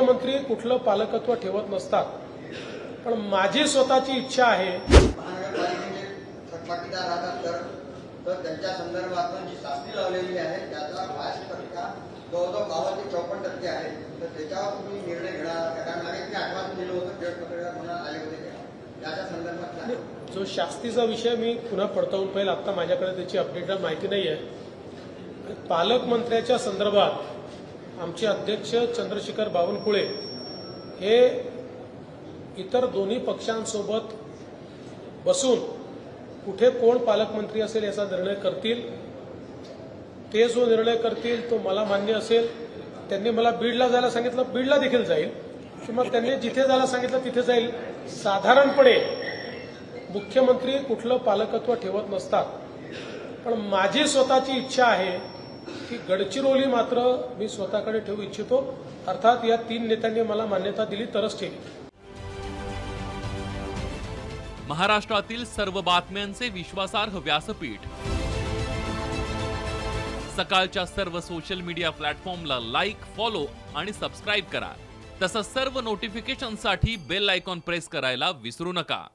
मुख्यमंत्री कुठलं पालकत्व ठेवत नसतात पण माझी स्वतःची इच्छा आहे तर तर त्यांच्या संदर्भात जी लावलेली आहे त्याचा टक्का जवळजवळ ते चौपन्न टक्के आहे तर त्याच्यावर तुम्ही निर्णय घेणार का? कारण आम्ही ते आश्वासन दिलं होतं डेट पत्रकार म्हणून आले होते ते. त्याच्या संदर्भात काय? जो शास्तीचा विषय मी पुन्हा पडताळून पाहिजे आता माझ्याकडे त्याची अपडेटेड माहिती नाही आहे पालकमंत्र्याच्या संदर्भात आमचे अध्यक्ष चंद्रशेखर बावनकुळे हे इतर दोन्ही पक्षांसोबत बसून कुठे कोण पालकमंत्री असेल याचा निर्णय करतील. ते जो निर्णय करतील तो मला मान्य असेल. त्यांनी मला बीडला जायला सांगितलं बीडला देखील जाईल. किंवा त्यांनी जिथे जायला सांगितलं तिथे जाईल. साधारणपणे मुख्यमंत्री कुठलं पालकत्व ठेवत नसतात. पण माझी स्वतःची इच्छा आहे की गडचिरोली मात्र मी स्वतःकडे ठेवू इच्छितो. अर्थात या तीन नेत्यांनी मला मान्यता दिली तरच ठेवी महाराष्ट्रातील सर्व बातम्यांचे विश्वासार्ह व्यासपीठ. सकाळच्या सर्व सोशल मीडिया प्लॅटफॉर्मला लाईक फॉलो आणि सबस्क्राईब करा. तसंच सर्व नोटिफिकेशनसाठी बेल आयकॉन प्रेस करायला विसरू नका.